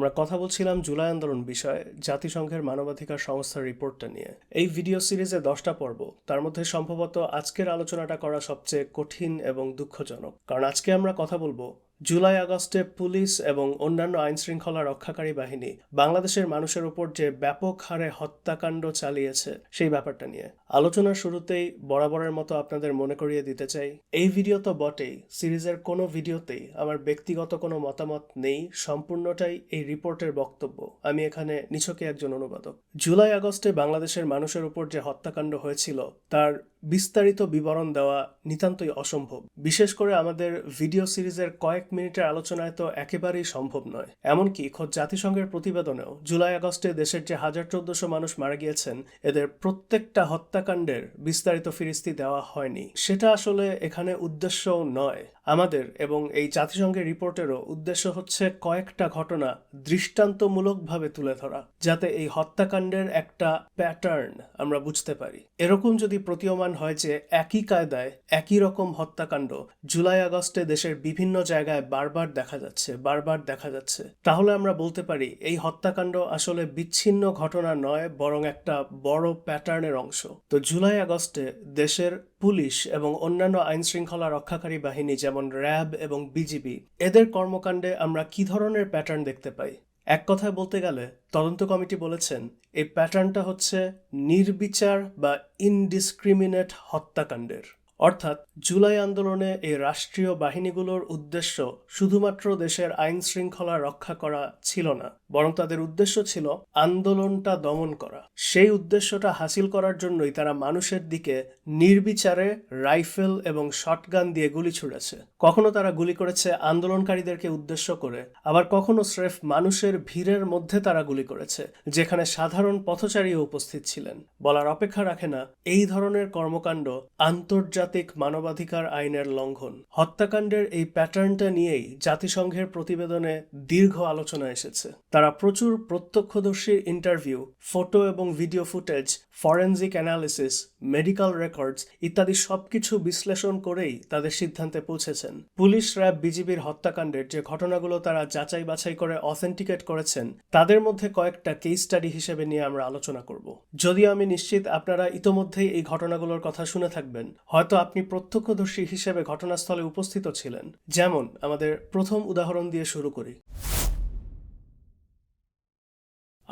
আমরা কথা বলছিলাম জুলাই আন্দোলন বিষয়ে জাতিসংঘের মানবাধিকার সংস্থার রিপোর্টটা নিয়ে। এই ভিডিও সিরিজে দশটা পর্ব, তার মধ্যে সম্ভবত আজকের আলোচনাটা করা সবচেয়ে কঠিন এবং দুঃখজনক। কারণ আজকে আমরা কথা বলব জুলাই আগস্টে পুলিশ এবং অন্যান্য আইন শৃঙ্খলা রক্ষাকারী বাহিনী বাংলাদেশের মানুষের উপর যে ব্যাপক হারে হত্যাকাণ্ড চালিয়েছে, সেই ব্যাপারটা নিয়ে। আলোচনার শুরুতেই বরাবরের মতো আপনাদের মনে করিয়ে দিতে চাই, এই ভিডিও তো বটেই, সিরিজের কোনো ভিডিওতেই আমার ব্যক্তিগত কোনো মতামত নেই, সম্পূর্ণটাই এই রিপোর্টের বক্তব্য। আমি এখানে নিছকে একজন অনুবাদক। জুলাই আগস্টে বাংলাদেশের মানুষের উপর যে হত্যাকাণ্ড হয়েছিল, তার বিস্তারিত বিবরণ দেওয়া নিতান্তই অসম্ভব। বিশেষ করে আমাদের ভিডিও সিরিজের কয়েক মিনিটের আলোচনায় তো একেবারেই সম্ভব নয়। এমনকি খোদ জাতিসংঘের প্রতিবেদনেও জুলাই আগস্টে দেশের যে হাজার চোদ্দশো মানুষ মারা গিয়েছেন, এদের প্রত্যেকটা হত্যাকাণ্ডের বিস্তারিত ফিরিস্তি দেওয়া হয়নি। সেটা আসলে এখানে উদ্দেশ্য নয়। আমাদের এবং এই জাতিসংঘের রিপোর্টেরও উদ্দেশ্য হচ্ছে কয়েকটা ঘটনা দৃষ্টান্তমূলকভাবে তুলে ধরা, যাতে এই হত্যাকাণ্ডের একটা প্যাটার্ন আমরা বুঝতে পারি। এরকম যদি প্রতীয়মান হয় যে একই কায়দায় একই রকম হত্যাকাণ্ড জুলাই আগস্টে দেশের বিভিন্ন জায়গায় বারবার দেখা যাচ্ছে, বারবার দেখা যাচ্ছে। তাহলে আমরা বলতে পারি, এই হত্যাকাণ্ড আসলে বিচ্ছিন্ন ঘটনা নয়, বরং একটা বড় প্যাটার্নের অংশ। তো জুলাই আগস্টে দেশের পুলিশ এবং অন্যান্য আইন শৃঙ্খলা রক্ষাকারী বাহিনী যেমন র্যাব এবং বিজিবি, এদের কর্মকাণ্ডে আমরা কি ধরনের প্যাটার্ন দেখতে পাই? এক কথায় বলতে গেলে তদন্ত কমিটি বলেছেন এই প্যাটার্নটা হচ্ছে নির্বিচার বা ইনডিসক্রিমিনেট হত্যাকাণ্ডের। অর্থাৎ জুলাই আন্দোলনে এই রাষ্ট্রীয় বাহিনীগুলোর উদ্দেশ্য শুধুমাত্র দেশের আইন শৃঙ্খলা রক্ষা করা ছিল না, বরং তাদের উদ্দেশ্য ছিল আন্দোলনটা দমন করা। সেই উদ্দেশ্যটা হাসিল করার জন্যই তারা মানুষের দিকে নির্বিচারে রাইফেল এবং শটগান দিয়ে গুলি ছুড়েছে। কখনো তারা গুলি করেছে আন্দোলনকারীদেরকে উদ্দেশ্য করে, আবার কখনো স্রেফ মানুষের ভিড়ের মধ্যে তারা গুলি করেছে, যেখানে সাধারণ পথচারীও উপস্থিত ছিলেন। বলার অপেক্ষা রাখে না, এই ধরনের কর্মকাণ্ড আন্তর্জাতিক মানবাধিকার আইনের লঙ্ঘন। হত্যাকাণ্ডের এই প্যাটার্নটা নিয়েই জাতিসংঘের প্রতিবেদনে দীর্ঘ আলোচনা এসেছে। তারা প্রচুর প্রত্যক্ষদর্শীর ইন্টারভিউ, ফটো এবং video footage forensic analysis medical records ইত্যাদি সবকিছু বিশ্লেষণ করেই তাদের সিদ্ধান্তে পৌঁছেছেন। পুলিশ র্যাব বিজিবির হত্যাকাণ্ডের যে ঘটনাগুলো তারা যাচাই বাছাই করে অথেন্টিকেট করেছেন, তাদের মধ্যে কয়েকটা কেস স্টাডি হিসেবে নিয়ে আমরা আলোচনা করব। যদিও আমি নিশ্চিত আপনারা ইতোমধ্যেই এই ঘটনাগুলোর কথা শুনে থাকবেন, হয়তো আপনি প্রত্যক্ষদর্শী হিসেবে ঘটনাস্থলে উপস্থিত ছিলেন। যেমন আমাদের প্রথম উদাহরণ দিয়ে শুরু করি।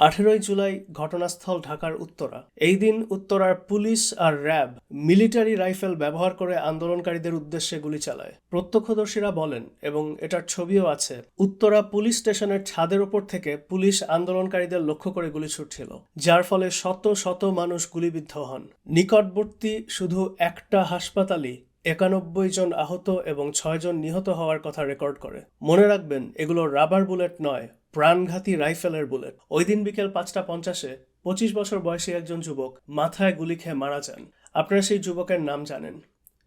আঠেরোই জুলাই ঘটনাস্থল ঢাকার উত্তরা। এই দিন উত্তরার পুলিশ আর র্যাব মিলিটারি রাইফেল ব্যবহার করে আন্দোলনকারীদের উদ্দেশ্যে গুলি চালায়। প্রত্যক্ষদর্শীরা বলেন, এবং এটার ছবিও আছে, উত্তরা পুলিশ স্টেশনের ছাদের ওপর থেকে পুলিশ আন্দোলনকারীদের লক্ষ্য করে গুলি ছুটছিল, যার ফলে শত শত মানুষ গুলিবিদ্ধ হন। নিকটবর্তী শুধু একটা হাসপাতালই একানব্বই জন আহত এবং ছয়জন নিহত হওয়ার কথা রেকর্ড করে। মনে রাখবেন, এগুলো রাবার বুলেট নয় প্রাণঘাতী রাইফেলের বুলেট। ওই দিন বিকেল পাঁচটা পঞ্চাশে পঁচিশ বছর বয়সী একজন যুবক মাথায় গুলি খেয়ে মারা যান। আপনারা সেই যুবকের নাম জানেন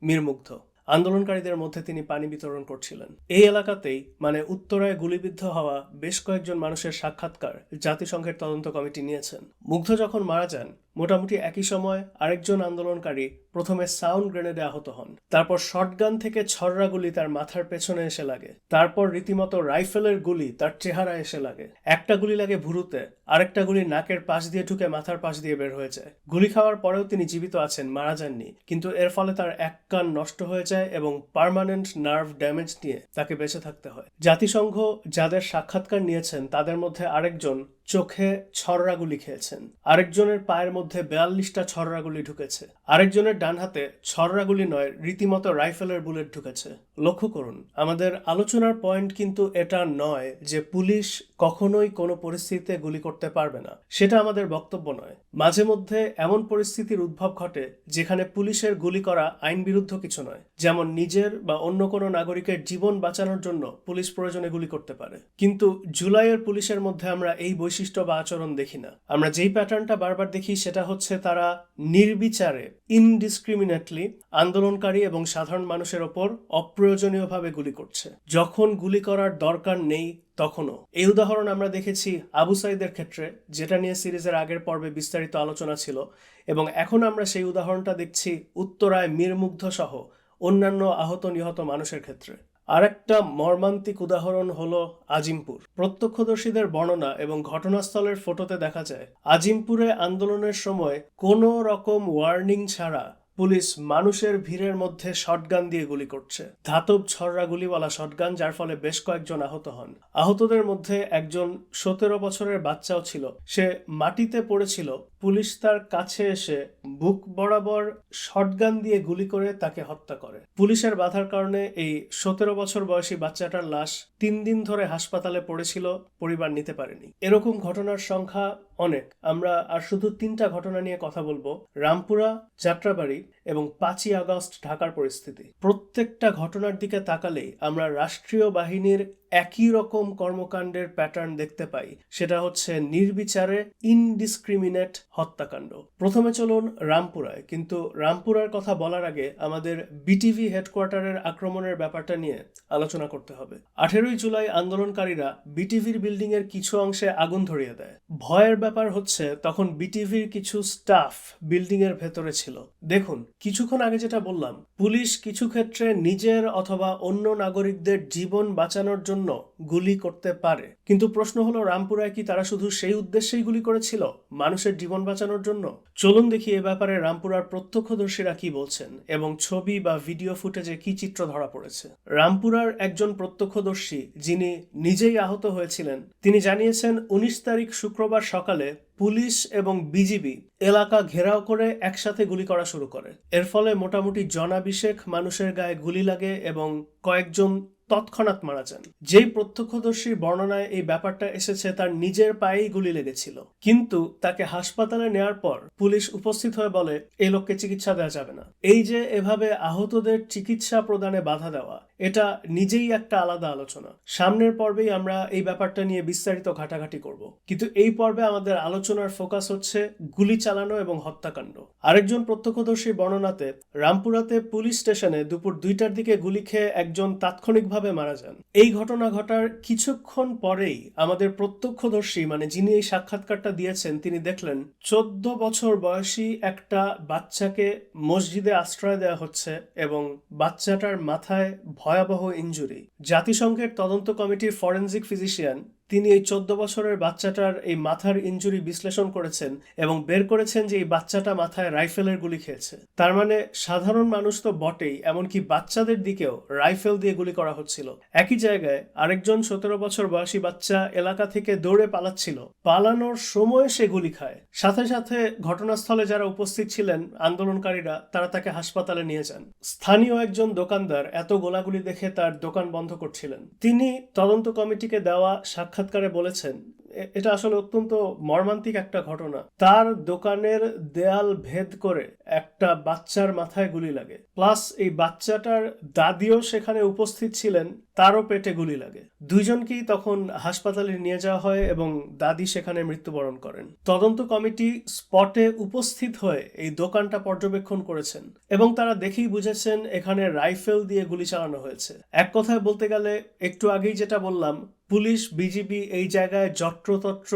মীরমুগ্ধ আন্দোলনকারীদের মধ্যে তিনি পানি বিতরণ করছিলেন। এই এলাকাতেই মানে উত্তরায় গুলিবিদ্ধ হওয়া বেশ কয়েকজন মানুষের সাক্ষাৎকার জাতিসংঘের তদন্ত কমিটি নিয়েছেন। মুগ্ধ যখন মারা যান, মোটামুটি একই সময় আরেকজন আন্দোলনকারী প্রথমে সাউন্ড গ্রেনেডে আহত হন। তারপর শটগান থেকে ছররা গুলি তার মাথার পেছনে এসে লাগে। তারপর রীতিমতো রাইফেলের গুলি তার চেহারা এসে লাগে। একটা গুলি লাগে ভুরুতে, আরেকটা গুলি নাকের পাশ দিয়ে ঢুকে মাথার পাশ দিয়ে বের হয়ে যায়। গুলি খাওয়ার পরেও তিনি জীবিত আছেন, মারা যাননি। কিন্তু এর ফলে তার এক কান নষ্ট হয়ে যায় এবং পার্মানেন্ট নার্ভ ড্যামেজ নিয়ে তাকে বেঁচে থাকতে হয়। জাতিসংঘ যাদের সাক্ষাৎকার নিয়েছেন, তাদের মধ্যে আরেকজন চোখে ছররাগুলি খেয়েছেন আরেকজনের পায়ের মধ্যে বেয়াল্লিশটা ছররাগুলি ঢুকেছে। আরেকজনের ডান হাতে ছররাগুলি নয়, রীতিমতো রাইফেলের বুলেট ঢুকেছে। লক্ষ্য করুন, আমাদের আলোচনার পয়েন্ট কিন্তু এটা নয় যে পুলিশ কখনোই কোনো পরিস্থিতিতে গুলি করতে পারবে না। সেটা আমাদের বক্তব্য নয়। মাঝে মধ্যে এমন পরিস্থিতির উদ্ভব ঘটে যেখানে পুলিশের গুলি করা আইন বিরুদ্ধ কিছু নয়। যেমন নিজের বা অন্য কোনো নাগরিকের জীবন বাঁচানোর জন্য পুলিশ প্রয়োজনে গুলি করতে পারে। কিন্তু জুলাইয়ের পুলিশের মধ্যে আমরা এই বৈশিষ্ট্য বা আচরণ দেখি না। আমরা যেই প্যাটার্নটা বারবার দেখি, সেটা হচ্ছে তারা নির্বিচারে ইনডিসক্রিমিনেটলি আন্দোলনকারী এবং সাধারণ মানুষের ওপর অপ্রয়োজনীয়ভাবে গুলি করছে। যখন গুলি করার দরকার নেই তখনও। এই উদাহরণ আমরা দেখেছি আবু সাইদের ক্ষেত্রে, যেটা নিয়ে সিরিজের আগের পর্বে বিস্তারিত আলোচনা ছিল, এবং এখন আমরা সেই উদাহরণটা দেখছি উত্তরায় মীরমুগ্ধ সহ অন্যান্য আহত নিহত মানুষের ক্ষেত্রে। আরেকটা মর্মান্তিক উদাহরণ হলো আজিমপুর। প্রত্যক্ষদর্শীদের বর্ণনা এবং ঘটনাস্থলের ফটোতে দেখা যায়, আজিমপুরে আন্দোলনের সময় কোনো রকম ওয়ার্নিং ছাড়া পুলিশ মানুষের ভিড়ের মধ্যে শটগান দিয়ে গুলি করছে। ধাতব ছড়রা গুলিওয়ালা শটগান, যার ফলে বেশ কয়েকজন আহত হন। আহতদের মধ্যে একজন সতেরো বছরের বাচ্চাও ছিল। সে মাটিতে পড়েছিল পুলিশ তার কাছে এসে বুক বরাবর শটগান দিয়ে গুলি করে তাকে হত্যা করে। পুলিশের বাধার কারণে এই সতেরো বছর বয়সী বাচ্চাটার লাশ তিন দিন ধরে হাসপাতালে পড়েছিল, পরিবার নিতে পারেনি। এরকম ঘটনার সংখ্যা অনেক। আমরা আর শুধু তিনটা ঘটনা নিয়ে কথা বলব। রামপুরা, যাত্রাবাড়ি এবং পাঁচই আগস্ট ঢাকার পরিস্থিতি। প্রত্যেকটা ঘটনার দিকে তাকালেই আমরা রাষ্ট্রীয় বাহিনীর একই রকম কর্মকাণ্ডের প্যাটার্ন দেখতে পাই। সেটা হচ্ছে নির্বিচারে ইনডিসক্রিমিনেট হত্যাকাণ্ড। প্রথমে চলুন রামপুরায়, কিন্তু রামপুরার কথা বলার আগে আমাদের বিটিভি হেডকোয়ার্টারের আক্রমণের ব্যাপারটা নিয়ে আলোচনা করতে হবে। আঠেরোই জুলাই আন্দোলনকারীরা বিটিভির বিল্ডিং এর কিছু অংশে আগুন ধরিয়ে দেয়। ভয়ের ব্যাপার হচ্ছে, তখন বিটিভির কিছু স্টাফ বিল্ডিং এর ভেতরে ছিল। দেখুন কিছুক্ষণ আগে যেটা বললাম, পুলিশ কিছু ক্ষেত্রে নিজের অথবা অন্য নাগরিকদের জীবন বাঁচানোর জন্য গুলি করতে পারে। কিন্তু প্রশ্ন হলো, রামপুরায় কি তারা শুধু সেই উদ্দেশ্যেই গুলি করেছিল, মানুষের জীবন বাঁচানোর জন্য? চলুন দেখি এ ব্যাপারে রামপুরার প্রত্যক্ষদর্শীরা কি বলছেন এবং ছবি বা ভিডিও ফুটেজে কি চিত্র ধরা পড়েছে। রামপুরার একজন প্রত্যক্ষদর্শী, যিনি নিজেই আহত হয়েছিলেন, তিনি জানিয়েছেন, উনিশ তারিখ শুক্রবার সকালে পুলিশ এবং বিজিবি এলাকা ঘেরাও করে একসাথে গুলি করা শুরু করে। এর ফলে মোটামুটি জনাভিষেক মানুষের গায়ে গুলি লাগে এবং কয়েকজন তৎক্ষণাৎ মারা যান। যেই প্রত্যক্ষদর্শীর বর্ণনায় এই ব্যাপারটা এসেছে, তার নিজের পায়েই গুলি লেগেছিল। কিন্তু তাকে হাসপাতালে নেওয়ার পর পুলিশ উপস্থিত হয়ে বলে, এই লোককে চিকিৎসা দেওয়া যাবে না। এই যে এভাবে আহতদের চিকিৎসা প্রদানে বাধা দেওয়া, এটা নিজেই একটা আলাদা আলোচনা। সামনের পর্বেই আমরা এই ব্যাপারটা নিয়ে বিস্তারিত ঘাটাঘাটি করব। কিন্তু এই পর্বে আমাদের আলোচনার ফোকাস হচ্ছে গুলি চালানো এবং হত্যাকাণ্ড। আরেকজন প্রত্যক্ষদর্শী বর্ণনাতে, রামপুরাতে পুলিশ স্টেশনে দুপুর দুইটার দিকে গুলি খেয়ে একজন তাৎক্ষণিকভাবে মারা যান। এই ঘটনা ঘটার কিছুক্ষণ পরেই আমাদের প্রত্যক্ষদর্শী মানে যিনি এই সাক্ষাৎকারটা দিয়েছেন, তিনি দেখলেন চোদ্দ বছর বয়সী একটা বাচ্চাকে মসজিদে আশ্রয় দেওয়া হচ্ছে এবং বাচ্চাটার মাথায় ভয়াবহ ইঞ্জুরি জাতিসংঘের তদন্ত কমিটির ফরেনসিক ফিজিশিয়ান তিনি এই চোদ্দ বছরের বাচ্চাটার এই মাথার ইঞ্জুরি বিশ্লেষণ করেছেন এবং বের করেছেন যে এই বাচ্চাটা মাথায় রাইফেলের গুলি খেয়েছে। তার মানে সাধারণ মানুষ তো বটেই, এমনকি বাচ্চাদের দিকেও রাইফেল দিয়ে গুলি করা হচ্ছিল। একই জায়গায় আরেকজন সতেরো বছর বয়সী বাচ্চা এলাকা থেকে দৌড়ে পালাচ্ছিল। পালানোর সময় সে গুলি খায়। সাথে সাথে ঘটনাস্থলে যারা উপস্থিত ছিলেন আন্দোলনকারীরা, তারা তাকে হাসপাতালে নিয়ে যান। স্থানীয় একজন দোকানদার এত গোলাগুলি দেখে তার দোকান বন্ধ করছিলেন। তিনি তদন্ত কমিটিকে দেওয়া সাক্ষাৎ সাক্ষাৎকারে বলেছেন এটা আসলে অত্যন্ত মর্মান্তিক একটা ঘটনা। তার দোকানের দেয়াল ভেদ করে একটা বাচ্চার মাথায় গুলি লাগে। প্লাস এই বাচ্চাটার দাদিও সেখানে উপস্থিত ছিলেন, তারও পেটে গুলি লাগে। দুইজনকেই তখন হাসপাতালে নিয়ে যাওয়া হয় এবং দাদি সেখানে মৃত্যুবরণ করেন। তদন্ত কমিটি স্পটে উপস্থিত হয়ে এই দোকানটা পর্যবেক্ষণ করেছেন এবং তারা দেখেই বুঝেছেন এখানে রাইফেল দিয়ে গুলি চালানো হয়েছে। এক কথায় বলতে গেলে, একটু আগেই যেটা বললাম, পুলিশ, বিজিবি এই জায়গায় যত্রতত্র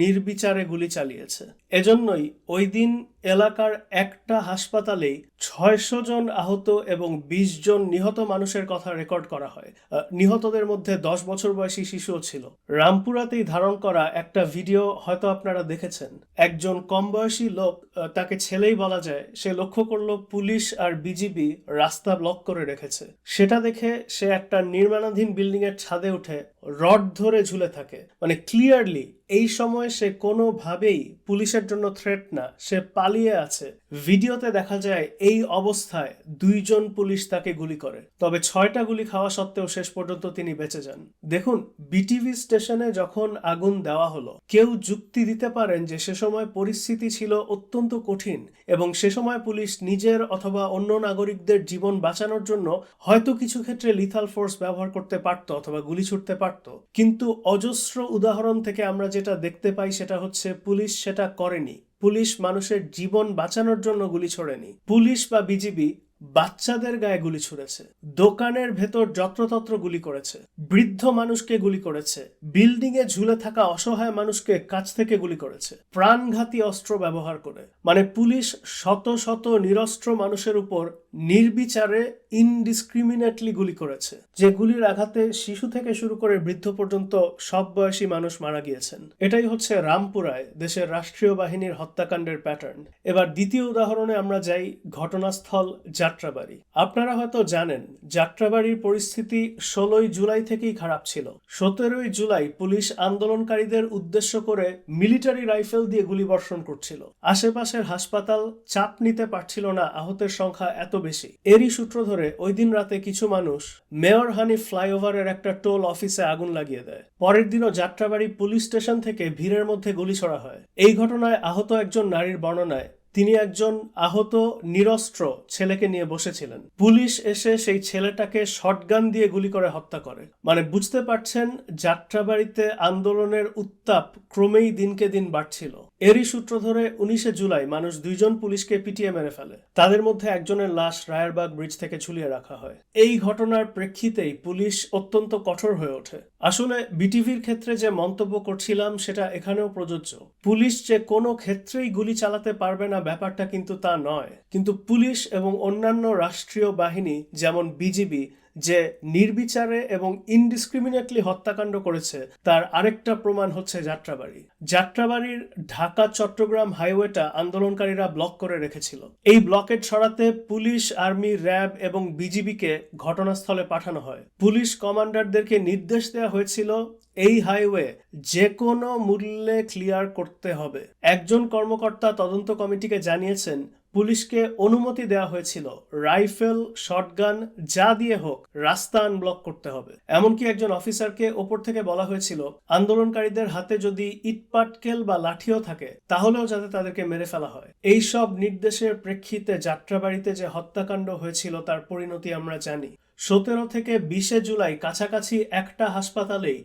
নির্বিচারে গুলি চালিয়েছে। এজন্যই ওই দিন এলাকার একটা হাসপাতালেই ছয়শো জন আহত এবং বিশ জন নিহত মানুষের কথা রেকর্ড করা হয়। নিহতদের মধ্যে দশ বছর বয়সী শিশুও ছিল। রামপুরাতেই ধারণ করা একটা ভিডিও হয়তো আপনারা দেখেছেন। একজন কম বয়সী লোক তাকে ছেলেই বলা যায়, সে লক্ষ্য করল পুলিশ আর বিজিবি রাস্তা ব্লক করে রেখেছে। সেটা দেখে সে একটা নির্মাণাধীন বিল্ডিং এর ছাদে উঠে রড ধরে ঝুলে থাকে। মানে ক্লিয়ারলি এই সময় সে কোনোভাবেই পুলিশের জন্য থ্রেট না সে পালিয়ে আছে। ভিডিওতে দেখা যায় এই অবস্থায় দুইজন পুলিশ তাকে গুলি করে। তবে ছয়টা গুলি খাওয়া সত্ত্বেও শেষ পর্যন্ত তিনি বেঁচে যান। দেখুন, বিটিভি স্টেশনে যখন আগুন দেওয়া হলো, কেউ যুক্তি দিতে পারেন যে সে সময় পরিস্থিতি ছিল অত্যন্ত কঠিন এবং সে সময় পুলিশ নিজের অথবা অন্য নাগরিকদের জীবন বাঁচানোর জন্য হয়তো কিছু ক্ষেত্রে লিথাল ফোর্স ব্যবহার করতে পারত অথবা গুলি ছুটতে পারত। কিন্তু অজস্র উদাহরণ থেকে আমরা যেটা দেখতে পাই সেটা হচ্ছে পুলিশ সেটা করেনি। পুলিশ মানুষের জীবন বাঁচানোর জন্য গুলি ছোড়েনি। পুলিশ বা বিজিবি বাচ্চাদের গায়ে গুলি ছুড়েছে, দোকানের ভেতর যত্রতত্র গুলি করেছে, বৃদ্ধ মানুষকে গুলি করেছে বিল্ডিং এ ঝুলে থাকা অসহায় মানুষকে কাছ থেকে গুলি করেছে, প্রাণঘাতী অস্ত্র ব্যবহার করে। মানে পুলিশ শত শত নিরস্ত্র মানুষের উপর নির্বিচারে ইনডিসক্রিমিনেটলি গুলি করেছে, যে গুলির আঘাতে শিশু থেকে শুরু করে বৃদ্ধ পর্যন্ত সব বয়সী মানুষ মারা গিয়েছেন। এটাই হচ্ছে রামপুরায় দেশের রাষ্ট্রীয় বাহিনীর হত্যাকাণ্ডের প্যাটার্ন এবার দ্বিতীয় উদাহরণে আমরা যাই ঘটনাস্থল যাত্রাবাড়ি। আপনারা হয়তো জানেন, যাত্রাবাড়ির পরিস্থিতি ষোলোই জুলাই থেকেই খারাপ ছিল। সতেরোই জুলাই পুলিশ আন্দোলনকারীদের উদ্দেশ্য করে মিলিটারি রাইফেল দিয়ে গুলিবর্ষণ করছিল। আশেপাশের হাসপাতাল চাপ নিতে পারছিল না, আহতের সংখ্যা এত বেশি। এরই সূত্র ধরে ওই দিন রাতে কিছু মানুষ মেয়র হানি ফ্লাইওভারের একটা টোল অফিসে আগুন লাগিয়ে দেয়। পরের দিনও যাত্রাবাড়ি পুলিশ স্টেশন থেকে ভিড়ের মধ্যে গুলি ছড়া হয়। এই ঘটনায় আহত একজন নারীর বর্ণনায় তিনি একজন আহত, নিরস্ত্র ছেলেকে নিয়ে বসেছিলেন। পুলিশ এসে সেই ছেলেটাকে শটগান দিয়ে গুলি করে হত্যা করে। মানে বুঝতে পারছেন, যাত্রাবাড়িতে আন্দোলনের উত্তাপ ক্রমেই দিনকে দিন বাড়ছিল। এরই সূত্র ধরে উনিশে জুলাই মানুষ দুইজন পুলিশকে পিটিয়ে মেরে ফেলে। তাদের মধ্যে একজনের লাশ রায়েরবাগ ব্রিজ থেকে ঝুলিয়ে রাখা হয়। এই ঘটনার প্রেক্ষিতেই পুলিশ অত্যন্ত কঠোর হয়ে ওঠে। আসলে বিটিভির ক্ষেত্রে যে মন্তব্য করছিলাম, সেটা এখানেও প্রযোজ্য। পুলিশ যে কোনো ক্ষেত্রেই গুলি চালাতে পারবে না ব্যাপারটা কিন্তু তা নয়। কিন্তু পুলিশ এবং অন্যান্য রাষ্ট্রীয় বাহিনী, যেমন বিজিবি যে নির্বিচারে এবং ইনডিসক্রিমিনেটলি হত্যাকাণ্ড করেছে, তার আরেকটা প্রমাণ হচ্ছে যাত্রাবাড়ি। যাত্রাবাড়ির ঢাকা চট্টগ্রাম হাইওয়েটা আন্দোলনকারীরা ব্লক করে রেখেছিল। এই ব্লকেট সরাতে পুলিশ, আর্মি, র্যাব এবং বিজিবিকে ঘটনাস্থলে পাঠানো হয়। পুলিশ কমান্ডারদেরকে নির্দেশ দেওয়া হয়েছিল, এই হাইওয়ে যে কোনো মূল্যে ক্লিয়ার করতে হবে। একজন কর্মকর্তা তদন্ত কমিটিকে জানিয়েছেন পুলিশকে অনুমতি দেওয়া হয়েছিল। রাইফেল, শটগান, যা দিয়ে হোক রাস্তা আনব্লক করতে হবে। এমনকি একজন অফিসারকে ওপর থেকে বলা হয়েছিল, আন্দোলনকারীদের হাতে যদি ইটপাটকেল বা লাঠিও থাকে, তাহলেও যাতে তাদেরকে মেরে ফেলা হয়। এই সব নির্দেশের প্রেক্ষিতে যাত্রাবাড়িতে যে হত্যাকাণ্ড হয়েছিল তার পরিণতি আমরা জানি। সতেরো থেকে বিশে জুলাই কাছাকাছি একটা হাসপাতালেই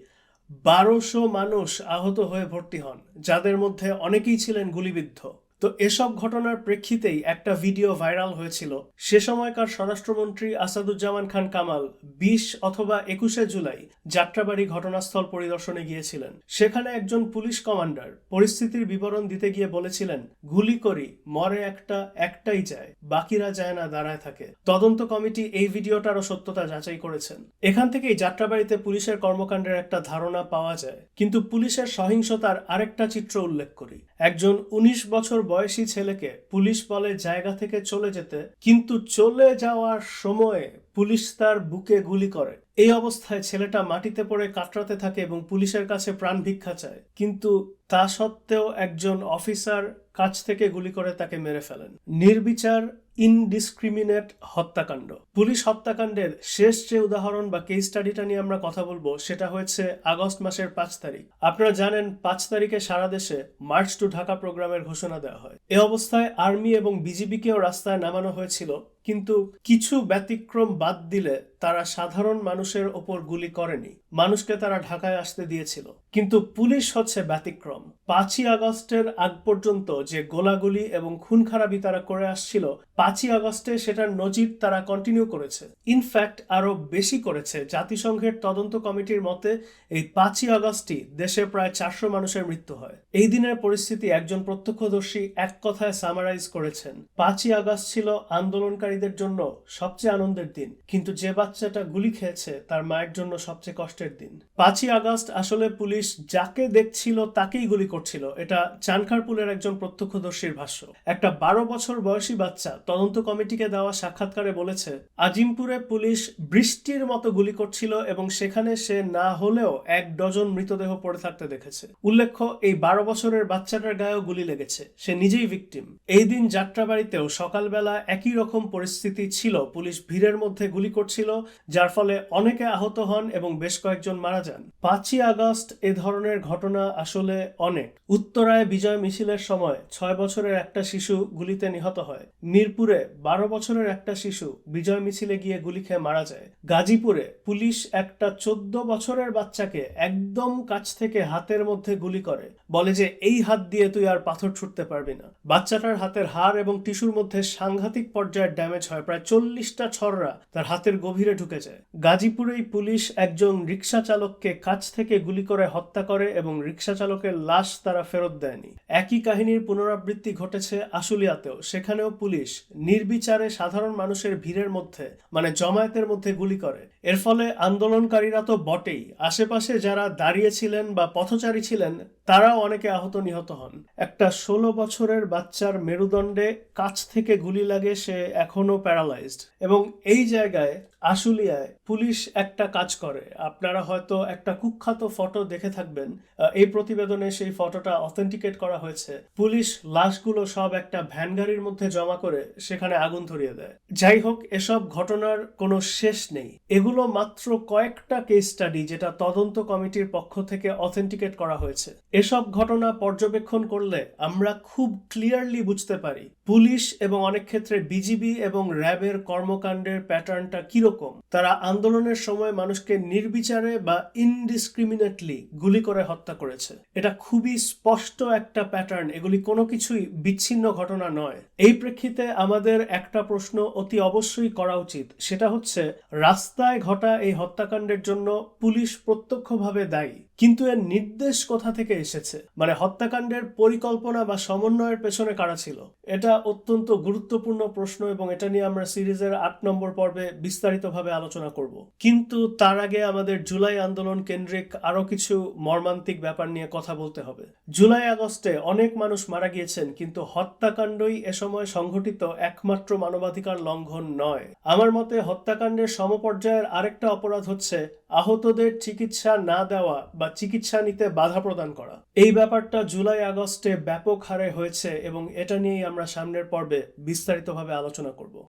বারোশো মানুষ আহত হয়ে ভর্তি হন, যাদের মধ্যে অনেকেই ছিলেন গুলিবিদ্ধ। তো এসব ঘটনার প্রেক্ষিতেই একটা ভিডিও ভাইরাল হয়েছিল। সে সময়কার স্বরাষ্ট্রমন্ত্রী আসাদুজ্জামান খান কামাল বিশ অথবা একুশে জুলাই যাত্রাবাড়ি ঘটনাস্থল পরিদর্শনে গিয়েছিলেন। সেখানে একজন পুলিশ কমান্ডার পরিস্থিতির বিবরণ দিতে গিয়ে বলেছিলেন, গুলি করি, মরে একটা, একটাই যায়, বাকিরা যায় না, দাঁড়ায় থাকে। তদন্ত কমিটি এই ভিডিওটারও সত্যতা যাচাই করেছেন। এখান থেকেই যাত্রাবাড়িতে পুলিশের কর্মকাণ্ডের একটা ধারণা পাওয়া যায়। কিন্তু পুলিশের সহিংসতার আরেকটা চিত্র উল্লেখ করি। একজন উনিশ বছর বয়সী ছেলেকে পুলিশ বলে জায়গা থেকে চলে যেতে, কিন্তু চলে যাওয়ার সময়ে পুলিশ তার বুকে গুলি করে। এই অবস্থায় ছেলেটা মাটিতে পড়ে কাটরাতে থাকে এবং পুলিশের কাছে প্রাণ ভিক্ষা চায়। কিন্তু তা সত্ত্বেও একজন অফিসার কাছ থেকে গুলি করে তাকে মেরে ফেলেন। নির্বিচার ইনডিসক্রিমিনেট হত্যাকাণ্ড। পুলিশ হত্যাকাণ্ডের শেষ যে উদাহরণ বা কেস স্টাডিটা নিয়ে আমরা কথা বলব, সেটা হয়েছে আগস্ট মাসের পাঁচ তারিখ। আপনারা জানেন, পাঁচ তারিখে সারা দেশে মার্চ টু ঢাকা প্রোগ্রামের ঘোষণা দেওয়া হয়। এ অবস্থায় আর্মি এবং বিজিবিকেও রাস্তায় নামানো হয়েছিল, কিন্তু কিছু ব্যতিক্রম বাদ দিলে তারা সাধারণ মানুষের ওপর গুলি করেনি। মানুষকে তারা ঢাকায় আসতে দিয়েছিল। কিন্তু পুলিশ হচ্ছে ব্যতিক্রম। পাঁচই আগস্টের আগ পর্যন্ত যে গোলাগুলি এবং খুন খারাপি তারা করে আসছিল, পাঁচই আগস্টে সেটার নজির তারা কন্টিনিউ করেছে। ইনফ্যাক্ট আরও বেশি করেছে। জাতিসংঘের তদন্ত কমিটির মতে, এই পাঁচই আগস্টই দেশে প্রায় চারশো মানুষের মৃত্যু হয়। এই দিনের পরিস্থিতি একজন প্রত্যক্ষদর্শী এক কথায় সামারাইজ করেছেন। পাঁচই আগস্ট ছিল আন্দোলনকারীদের জন্য সবচেয়ে আনন্দের দিন। কিন্তু যে বাচ্চাটা গুলি খেয়েছে তার মায়ের জন্য সবচেয়ে কষ্টের দিন। পাঁচই আগস্ট আসলে পুলিশ যাকে দেখছিল তাকেই গুলি করছিল। এটা চানখারপুলের একজন প্রত্যক্ষদর্শীর ভাষ্য। একটা বারো বছর বয়সী বাচ্চা তদন্ত কমিটিকে দেওয়া সাক্ষাৎকারে বলেছে, আজিমপুরে পুলিশ বৃষ্টির মতো গুলি করছিল এবং সেখানে সে না হলেও এক ডজন মৃতদেহ পড়ে থাকতে দেখেছে। উল্লেখ্য, এই বারো বছরের বাচ্চাটার গায়েও গুলি লেগেছে। সে নিজেই ভিকটিম এই দিন যাত্রাবাড়িতেও সকালবেলা একই রকম পরিস্থিতি ছিল। পুলিশ ভিড়ের মধ্যে গুলি করছিল যার ফলে অনেকে আহত হন এবং বেশ কয়েকজন মারা যান। পাঁচই আগস্ট এ ধরনের ঘটনা আসলে অনেক। উত্তরায় বিজয় মিছিলের সময় ছয় বছরের একটা শিশু গুলিতে নিহত হয়। মিরপুরে বারো বছরের একটা শিশু বিজয় মিছিলে গিয়ে গুলি খেয়ে মারা যায়। গাজীপুরে পুলিশ একটা চোদ্দ বছরের বাচ্চাকে একদম কাছ থেকে হাতের মধ্যে গুলি করে। বলে যে, এই হাত দিয়ে তুই আর পাথর ছুটতে পারবি না। বাচ্চাটার হাতের হাড় এবং টিস্যুর মধ্যে সাংঘাতিক পর্যায়ের ড্যামেজ হয়। প্রায় চল্লিশটা ছররা তার হাতের গভীরে ঢুকে যায়। গাজীপুরেই পুলিশ একজন রিক্সা চালককে কাছ থেকে গুলি করে হত্যা করে এবং রিক্সা চালকের লাশ তারা ফেরত দেয়নি। একই কাহিনীর পুনরাবৃত্তি ঘটেছে আশুলিয়াতেও। সেখানেও পুলিশ নির্বিচারে সাধারণ মানুষের ভিড়ের মধ্যে মানে জমায়েতের মধ্যে গুলি করে। এর ফলে আন্দোলনকারীরা তো বটেই। আশেপাশে যারা দাঁড়িয়েছিলেন বা পথচারী ছিলেন তারাও অনেকে আহত নিহত হন। একটা ষোলো বছরের বাচ্চার মেরুদণ্ডে কাছ থেকে গুলি লাগে, সে এখনও প্যারালাইজড। এবং এই জায়গায় আশুলিয়ায় পুলিশ একটা কাজ করে। আপনারা হয়তো একটা কুখ্যাত ফটো দেখে থাকবেন। এই প্রতিবেদনে সেই ফটোটা অথেন্টিকেট করা হয়েছে। পুলিশ লাশগুলো সব একটা ভ্যান গাড়ির মধ্যে জমা করে সেখানে আগুন ধরিয়ে দেয়। যাই হোক, এসব ঘটনার কোনো শেষ নেই। এগুলো মাত্র কয়েকটা কেস স্টাডি যেটা তদন্ত কমিটির পক্ষ থেকে অথেন্টিকেট করা হয়েছে। এসব ঘটনা পর্যবেক্ষণ করলে আমরা খুব ক্লিয়ারলি বুঝতে পারি পুলিশ এবং অনেক ক্ষেত্রে বিজিবি এবং র্যাবের কর্মকাণ্ডের প্যাটার্নটা কীরকম। তারা আন্দোলনের সময় মানুষকে নির্বিচারে বা ইনডিসক্রিমিনেটলি গুলি করে হত্যা করেছে। এটা খুবই স্পষ্ট একটা প্যাটার্ন, এগুলি কোনো কিছুই বিচ্ছিন্ন ঘটনা নয়। এই প্রেক্ষিতে আমাদের একটা প্রশ্ন অতি অবশ্যই করা উচিত, সেটা হচ্ছে, রাস্তায় ঘটা এই হত্যাকাণ্ডের জন্য পুলিশ প্রত্যক্ষভাবে দায়ী? কিন্তু এর নির্দেশ কোথা থেকে এসেছে? মানে হত্যাকাণ্ডের পরিকল্পনা বা সমন্বয়ের পেছনে কারা ছিল? এটা অত্যন্ত গুরুত্বপূর্ণ প্রশ্ন এবং এটা নিয়ে আমরা সিরিজের আট নম্বর পর্বে বিস্তারিতভাবে আলোচনা করব। কিন্তু তার আগে আমাদের জুলাই আন্দোলন কেন্দ্রিক আরও কিছু মর্মান্তিক ব্যাপার নিয়ে কথা বলতে হবে। জুলাই আগস্টে অনেক মানুষ মারা গিয়েছেন, কিন্তু হত্যাকাণ্ডই এ সময় সংঘটিত একমাত্র মানবাধিকার লঙ্ঘন নয়। আমার মতে হত্যাকাণ্ডের সমপর্যায়ের আরেকটা অপরাধ হচ্ছে আহতদের চিকিৎসা না দেওয়া বা চিকিৎসা নিতে বাধা প্রদান করা। এই ব্যাপারটা জুলাই আগস্টে ব্যাপক হারে হয়েছে এবং এটা নিয়েই আমরা সামনের পর্বে বিস্তারিতভাবে আলোচনা করব।